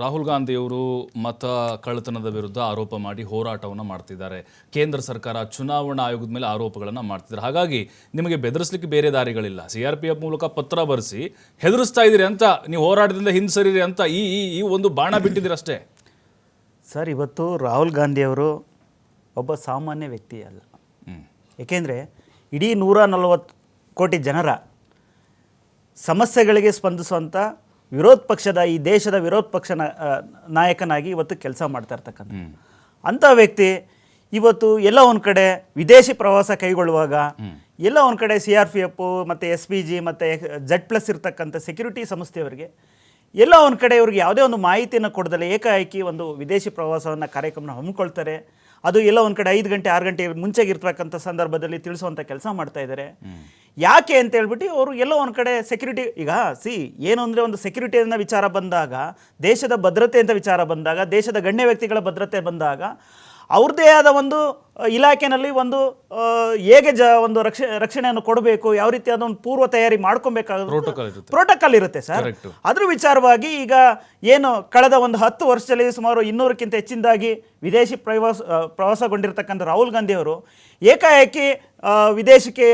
ರಾಹುಲ್ ಗಾಂಧಿಯವರು ಮತ ಕಳ್ಳತನದ ವಿರುದ್ಧ ಆರೋಪ ಮಾಡಿ ಹೋರಾಟವನ್ನು ಮಾಡ್ತಿದ್ದಾರೆ. ಕೇಂದ್ರ ಸರ್ಕಾರ ಚುನಾವಣಾ ಆಯೋಗದ ಮೇಲೆ ಆರೋಪಗಳನ್ನು ಮಾಡ್ತಿದ್ದಾರೆ. ಹಾಗಾಗಿ ನಿಮಗೆ ಬೆದರಿಸಲಿಕ್ಕೆ ಬೇರೆ ದಾರಿಗಳಿಲ್ಲ. ಸಿ ಆರ್ ಪಿ ಎಫ್ ಮೂಲಕ ಪತ್ರ ಬರೆಸಿ ಹೆದರಿಸ್ತಾ ಇದ್ದೀರಿ ಅಂತ ನೀವು ಹೋರಾಟದಿಂದ ಹಿಂಸರಿರಿ ಅಂತ ಈ ಈ ಒಂದು ಬಾಣ ಬಿಟ್ಟಿದ್ದೀರಿ ಅಷ್ಟೇ. ಸರ್ ಇವತ್ತು ರಾಹುಲ್ ಗಾಂಧಿಯವರು ಒಬ್ಬ ಸಾಮಾನ್ಯ ವ್ಯಕ್ತಿ ಅಲ್ಲ. ಏಕೆಂದರೆ ಇಡೀ ನೂರ ನಲವತ್ತು ಕೋಟಿ ಜನರ ಸಮಸ್ಯೆಗಳಿಗೆ ಸ್ಪಂದಿಸುವಂಥ ವಿರೋಧ ಪಕ್ಷದ ಈ ದೇಶದ ವಿರೋಧ ಪಕ್ಷ ನಾಯಕನಾಗಿ ಇವತ್ತು ಕೆಲಸ ಮಾಡ್ತಾ ಇರ್ತಕ್ಕಂಥ. ಅಂಥ ವ್ಯಕ್ತಿ ಇವತ್ತು ಎಲ್ಲ ಒಂದು ಕಡೆ ವಿದೇಶಿ ಪ್ರವಾಸ ಕೈಗೊಳ್ಳುವಾಗ ಎಲ್ಲ ಒಂದು ಕಡೆ ಸಿ ಆರ್ ಪಿ ಎಫ್ ಮತ್ತು ಎಸ್ ಪಿ ಜಿ ಮತ್ತು ಜಡ್ ಪ್ಲಸ್ ಇರ್ತಕ್ಕಂಥ ಸೆಕ್ಯೂರಿಟಿ ಸಂಸ್ಥೆಯವರಿಗೆ ಎಲ್ಲ ಒಂದು ಕಡೆ ಇವ್ರಿಗೆ ಯಾವುದೇ ಒಂದು ಮಾಹಿತಿಯನ್ನು ಕೊಡದಲ್ಲ ಏಕಾಏಕಿ ಒಂದು ವಿದೇಶಿ ಪ್ರವಾಸವನ್ನು ಕಾರ್ಯಕ್ರಮನ ಹಮ್ಮಿಕೊಳ್ತಾರೆ. ಅದು ಎಲ್ಲ ಒಂದು ಕಡೆ ಐದು ಗಂಟೆ ಆರು ಗಂಟೆ ಮುಂಚೆಗೆ ಇರ್ತಕ್ಕಂಥ ಸಂದರ್ಭದಲ್ಲಿ ತಿಳಿಸುವಂಥ ಕೆಲಸ ಮಾಡ್ತಾ ಇದ್ದಾರೆ ಯಾಕೆ ಅಂತ ಹೇಳ್ಬಿಟ್ಟು ಅವರು ಎಲ್ಲೋ ಒಂದು ಕಡೆ ಸೆಕ್ಯೂರಿಟಿ ಈಗ ಸಿ ಏನು ಅಂದರೆ ಒಂದು ಸೆಕ್ಯೂರಿಟಿ ಅನ್ನೋ ವಿಚಾರ ಬಂದಾಗ ದೇಶದ ಭದ್ರತೆ ಅಂತ ವಿಚಾರ ಬಂದಾಗ ದೇಶದ ಗಣ್ಯ ವ್ಯಕ್ತಿಗಳ ಭದ್ರತೆ ಬಂದಾಗ ಅವ್ರದ್ದೇ ಆದ ಒಂದು ಇಲಾಖೆಯಲ್ಲಿ ಇಲಾಖೆನಲ್ಲಿ ಒಂದು ಹೇಗೆ ಜ ಒಂದು ರಕ್ಷ ರಕ್ಷಣೆಯನ್ನು ಕೊಡಬೇಕು ಯಾವ ರೀತಿಯಾದ ಒಂದು ಪೂರ್ವ ತಯಾರಿ ಇರುತ್ತೆ. ಪ್ರೋಟೋಕಾಲ್ ಇರುತ್ತೆ ಸರ್. ಅದ್ರ ವಿಚಾರವಾಗಿ ಈಗ ಏನು ಕಳೆದ ಒಂದು ಹತ್ತು ವರ್ಷದಲ್ಲಿ ಸುಮಾರು ಇನ್ನೂರಕ್ಕಿಂತ ಹೆಚ್ಚಿನದಾಗಿ ವಿದೇಶಿ ಪ್ರವಾಸ ಪ್ರವಾಸಗೊಂಡಿರ್ತಕ್ಕಂಥ ರಾಹುಲ್ ಗಾಂಧಿ ಅವರು ಏಕಾಏಕಿ ವಿದೇಶಕ್ಕೆ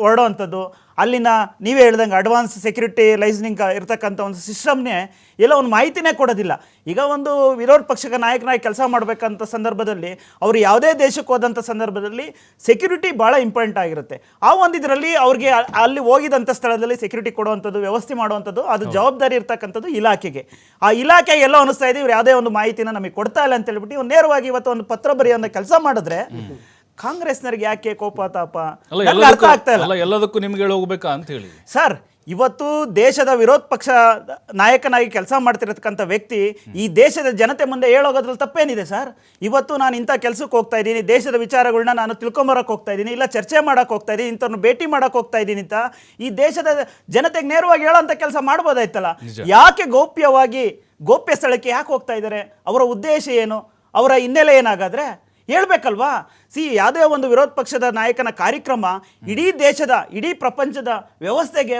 ಹೊರಡುವಂಥದ್ದು. ಅಲ್ಲಿನ ನೀವೇ ಹೇಳ್ದಂಗೆ ಅಡ್ವಾನ್ಸ್ ಸೆಕ್ಯೂರಿಟಿ ಲೈಸನಿಂಗ್ ಇರ್ತಕ್ಕಂಥ ಒಂದು ಸಿಸ್ಟಮ್ನೇ ಎಲ್ಲ ಒಂದು ಮಾಹಿತಿನೇ ಕೊಡೋದಿಲ್ಲ. ಈಗ ಒಂದು ವಿರೋಧ ಪಕ್ಷದ ನಾಯಕನಾಗಿ ಕೆಲಸ ಮಾಡಬೇಕಂತ ಸಂದರ್ಭದಲ್ಲಿ ಅವರು ಯಾವುದೇ ದೇಶಕ್ಕೆ ಹೋದಂಥ ಸಂದರ್ಭದಲ್ಲಿ ಸೆಕ್ಯೂರಿಟಿ ಭಾಳ ಇಂಪಾರ್ಟೆಂಟ್ ಆಗಿರುತ್ತೆ. ಆ ಒಂದು ಇದರಲ್ಲಿ ಅವ್ರಿಗೆ ಅಲ್ಲಿ ಹೋಗಿದಂಥ ಸ್ಥಳದಲ್ಲಿ ಸೆಕ್ಯೂರಿಟಿ ಕೊಡುವಂಥದ್ದು ವ್ಯವಸ್ಥೆ ಮಾಡುವಂಥದ್ದು ಅದು ಜವಾಬ್ದಾರಿ ಇರ್ತಕ್ಕಂಥದ್ದು ಇಲಾಖೆಗೆ. ಆ ಇಲಾಖೆ ಎಲ್ಲೋ ಅನಿಸ್ತಾ ಇದೆ ಇವ್ರು ಯಾವುದೇ ಒಂದು ಮಾಹಿತಿನ ನಮಗೆ ಕೊಡ್ತಾ ಇಲ್ಲ ಅಂತ ಹೇಳ್ಬಿಟ್ಟು ಇವ್ರು ನೇರವಾಗಿ ಇವತ್ತು ಒಂದು ಪತ್ರ ಬರೆಯೋ ಕೆಲಸ ಮಾಡಿದ್ರೆ ಕಾಂಗ್ರೆಸ್ನವ್ರಿಗೆ ಯಾಕೆ ಕೋಪ ತಾಪ? ಅರ್ಥ ಆಗ್ತಾ ಎಲ್ಲದಕ್ಕೂ ಇಲ್ಲ ಎಲ್ಲದಕ್ಕೂ ನಿಮ್ಗೆ ಹೇಳಿ ಹೋಗ್ಬೇಕಾ ಅಂತ ಹೇಳಿ. ಸರ್ ಇವತ್ತು ದೇಶದ ವಿರೋಧ ಪಕ್ಷ ನಾಯಕನಾಗಿ ಕೆಲಸ ಮಾಡ್ತಿರತಕ್ಕಂಥ ವ್ಯಕ್ತಿ ಈ ದೇಶದ ಜನತೆ ಮುಂದೆ ಹೇಳೋಗೋದ್ರಲ್ಲಿ ತಪ್ಪೇನಿದೆ ಸರ್? ಇವತ್ತು ನಾನು ಇಂಥ ಕೆಲಸಕ್ಕೆ ಹೋಗ್ತಾ ಇದ್ದೀನಿ ದೇಶದ ವಿಚಾರಗಳನ್ನ ನಾನು ತಿಳ್ಕೊಂಬರಕ್ಕೆ ಹೋಗ್ತಾ ಇದ್ದೀನಿ ಇಲ್ಲ ಚರ್ಚೆ ಮಾಡಕ್ಕೆ ಹೋಗ್ತಾ ಇದ್ದೀನಿ ಇಂಥವ್ರನ್ನ ಭೇಟಿ ಮಾಡಕ್ಕೆ ಹೋಗ್ತಾ ಇದ್ದೀನಿ ಅಂತ ಈ ದೇಶದ ಜನತೆಗೆ ನೇರವಾಗಿ ಹೇಳೋಂಥ ಕೆಲಸ ಮಾಡ್ಬೋದಾಯ್ತಲ್ಲ? ಯಾಕೆ ಗೌಪ್ಯವಾಗಿ ಗೋಪ್ಯ ಸ್ಥಳಕ್ಕೆ ಯಾಕೆ ಹೋಗ್ತಾ ಇದ್ದಾರೆ? ಅವರ ಉದ್ದೇಶ ಏನು? ಅವರ ಹಿನ್ನೆಲೆ ಏನಾಗಾದರೆ ಹೇಳ್ಬೇಕಲ್ವಾ? ಸಿ ಯಾವುದೇ ಒಂದು ವಿರೋಧ ಪಕ್ಷದ ನಾಯಕನ ಕಾರ್ಯಕ್ರಮ ಇಡೀ ದೇಶದ ಇಡೀ ಪ್ರಪಂಚದ ವ್ಯವಸ್ಥೆಗೆ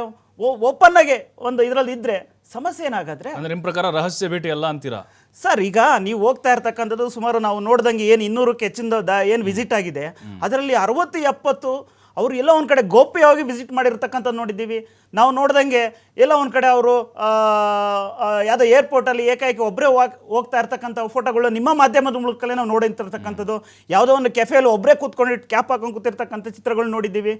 ಓಪನ್ ಆಗಿ ಒಂದು ಇದರಲ್ಲಿ ಇದ್ದರೆ ಸಮಸ್ಯೆ ಏನಾಗಾದರೆ? ಅಂದ್ರೆ ನಿಮ್ಮ ಪ್ರಕಾರ ರಹಸ್ಯ ಭೇಟಿ ಅಲ್ಲ ಅಂತೀರಾ? ಸರ್ ಈಗ ನೀವು ಹೋಗ್ತಾ ಇರ್ತಕ್ಕಂಥದ್ದು ಸುಮಾರು ನಾವು ನೋಡ್ದಂಗೆ ಏನು ಇನ್ನೂರಕ್ಕೆ ಹೆಚ್ಚಿನ ದ ಏನು ವಿಸಿಟ್ ಆಗಿದೆ. ಅದರಲ್ಲಿ ಅರವತ್ತು ಎಪ್ಪತ್ತು ಅವರು ಎಲ್ಲ ಒಂದು ಕಡೆ ಗೋಪ್ಯವಾಗಿ ವಿಸಿಟ್ ಮಾಡಿರ್ತಕ್ಕಂಥದ್ದು ನೋಡಿದ್ದೀವಿ. ನಾವು ನೋಡ್ದಂಗೆ ಎಲ್ಲ ಒಂದು ಕಡೆ ಅವರು ಯಾವುದೋ ಏರ್ಪೋರ್ಟಲ್ಲಿ ಏಕಾಏಕಿ ಒಬ್ಬರೇ ಹೋಗ್ತಾ ಇರ್ತಕ್ಕಂಥ ಫೋಟೋಗಳು ನಿಮ್ಮ ಮಾಧ್ಯಮದ ಮೂಲಕಲೇ ನಾವು ನೋಡಿರ್ತಕ್ಕಂಥದ್ದು. ಯಾವುದೋ ಒಂದು ಕೆಫೆಯಲ್ಲಿ ಒಬ್ಬರೇ ಕೂತ್ಕೊಂಡು ಕ್ಯಾಪ್ ಹಾಕೊಂಡು ಕೂತಿರ್ತಕ್ಕಂಥ ಚಿತ್ರಗಳು ನೋಡಿದ್ದೀವಿ.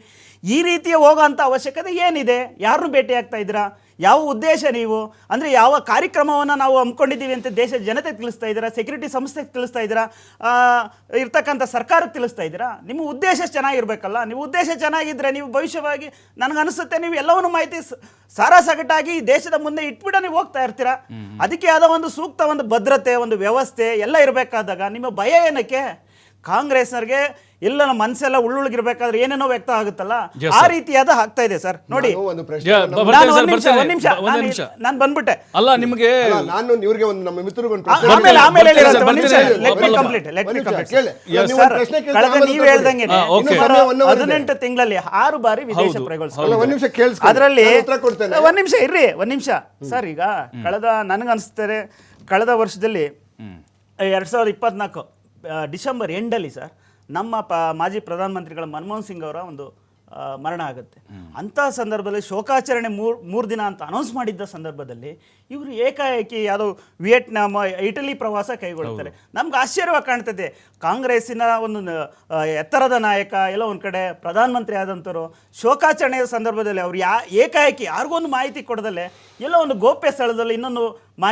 ಈ ರೀತಿಯ ಹೋಗೋಂಥ ಅವಶ್ಯಕತೆ ಏನಿದೆ? ಯಾರನ್ನು ಭೇಟಿ ಆಗ್ತಾ ಇದ್ದೀರಾ? ಯಾವ ಉದ್ದೇಶ ನೀವು? ಅಂದರೆ ಯಾವ ಕಾರ್ಯಕ್ರಮವನ್ನು ನಾವು ಹಮ್ಮಿಕೊಂಡಿದ್ದೀವಿ ಅಂತ ದೇಶದ ಜನತೆ ತಿಳಿಸ್ತಾ ಇದ್ದೀರಾ? ಸೆಕ್ಯೂರಿಟಿ ಸಂಸ್ಥೆಗೆ ತಿಳಿಸ್ತಾ ಇದ್ದೀರಾ? ಇರ್ತಕ್ಕಂಥ ಸರ್ಕಾರಕ್ಕೆ ತಿಳಿಸ್ತಾ ಇದ್ದೀರಾ? ನಿಮ್ಮ ಉದ್ದೇಶ ಚೆನ್ನಾಗಿರ್ಬೇಕಲ್ಲ. ನಿಮ್ಮ ಉದ್ದೇಶ ಚೆನ್ನಾಗಿದ್ದರೆ ನೀವು ಭವಿಷ್ಯವಾಗಿ ನನಗನ್ಸುತ್ತೆ ನೀವು ಎಲ್ಲವನ್ನೂ ಮಾಹಿತಿ ಸಾರಾಸಗಟಾಗಿ ಈ ದೇಶದ ಮುಂದೆ ಇಟ್ಬಿಡ ನೀವು ಹೋಗ್ತಾ ಇರ್ತೀರಾ? ಅದಕ್ಕೆ ಆದ ಒಂದು ಸೂಕ್ತ ಒಂದು ಭದ್ರತೆ ಒಂದು ವ್ಯವಸ್ಥೆ ಎಲ್ಲ ಇರಬೇಕಾದಾಗ ನಿಮ್ಮ ಭಯ ಏನಕ್ಕೆ? ಕಾಂಗ್ರೆಸ್ನವ್ರಿಗೆ ಎಲ್ಲ ನಮ್ಮ ಮನಸ್ಸೆಲ್ಲ ಉಳ್ಳುಳ್ಗಿರ್ಬೇಕಾದ್ರೆ ಏನೇನೋ ವ್ಯಕ್ತ ಆಗುತ್ತಲ್ಲ? ಆ ರೀತಿಯಾದ ಆಗ್ತಾ ಇದೆ ಸರ್ ನೋಡಿ. ನಾನು ಒಂದು ಪ್ರಶ್ನೆ ಯಾ, ಬ- ಬರ್ತೇನೆ ನಾನು ಸರ್, ಒಂದ್ ನಿಮಿಷ. ಒಂದ್ ನಿಮಿಷ. ನಾನು ಬಂದ್ಬಿಟ್ಟೆ. ಅಲ್ಲ ನಿಮಗೆ ನಾನು ಇವ್ರಿಗೆ ಒಂದು ನಮ್ಮ ಪ್ರಶ್ನೆ ಆಮೇಲೆ ಆಮೇಲೆ ಸರ್, ಒಂದ್ ನಿಮಿಷ. Let me complete let me complete ಕೇಳಿ. ನೀವು ಸರ್, ಕಳೆದ ನೀವು ಹೇಳ್ದಂಗೆ. ಹದಿನೆಂಟು ತಿಂಗಳಲ್ಲಿ ಆರು ಬಾರಿ ವಿದೇಶ ಕೇಳಿಸ್ಕೊಳ್ಳಿ. ಅದರಲ್ಲಿ ಒಂದ್ ನಿಮಿಷ ಇರ್ರಿ ಒಂದ್ ನಿಮಿಷ. ಸರ್ ಈಗ ಕಳೆದ ನನಗನ್ಸ್ತಾರೆ ಕಳೆದ ವರ್ಷದಲ್ಲಿ ಎರಡ್ ಸಾವಿರದ ಇಪ್ಪತ್ನಾಲ್ಕು ಡಿಸೆಂಬರ್ ಎಂಡಲ್ಲಿ ಸರ್ ನಮ್ಮ ಪ ಮಾಜಿ ಪ್ರಧಾನಮಂತ್ರಿಗಳ ಮನಮೋಹನ್ ಸಿಂಗ್ ಅವರ ಒಂದು ಮರಣ ಆಗುತ್ತೆ. ಅಂಥ ಸಂದರ್ಭದಲ್ಲಿ ಶೋಕಾಚರಣೆ ಮೂರು ಮೂರು ದಿನ ಅಂತ ಅನೌನ್ಸ್ ಮಾಡಿದ್ದ ಸಂದರ್ಭದಲ್ಲಿ ಇವರು ಏಕಾಏಕಿ ಯಾವುದೋ ವಿಯೆಟ್ನಾಮ್ ಇಟಲಿ ಪ್ರವಾಸ ಕೈಗೊಳ್ತಾರೆ. ನಮ್ಗೆ ಆಶ್ಚರ್ಯವಾಗಿ ಕಾಣ್ತದೆ. ಕಾಂಗ್ರೆಸ್ಸಿನ ಒಂದು ಎತ್ತರದ ನಾಯಕ ಎಲ್ಲ ಒಂದು ಕಡೆ ಪ್ರಧಾನಮಂತ್ರಿ ಆದಂಥವ್ರು ಶೋಕಾಚರಣೆಯ ಸಂದರ್ಭದಲ್ಲಿ ಅವ್ರು ಯಾ ಏಕಾಏಕಿ ಯಾರಿಗೊಂದು ಮಾಹಿತಿ ಕೊಡದಲ್ಲೇ ಎಲ್ಲೋ ಒಂದು ಗೋಪ್ಯ ಸ್ಥಳದಲ್ಲಿ ಇನ್ನೊಂದು ಮಾಹಿತಿ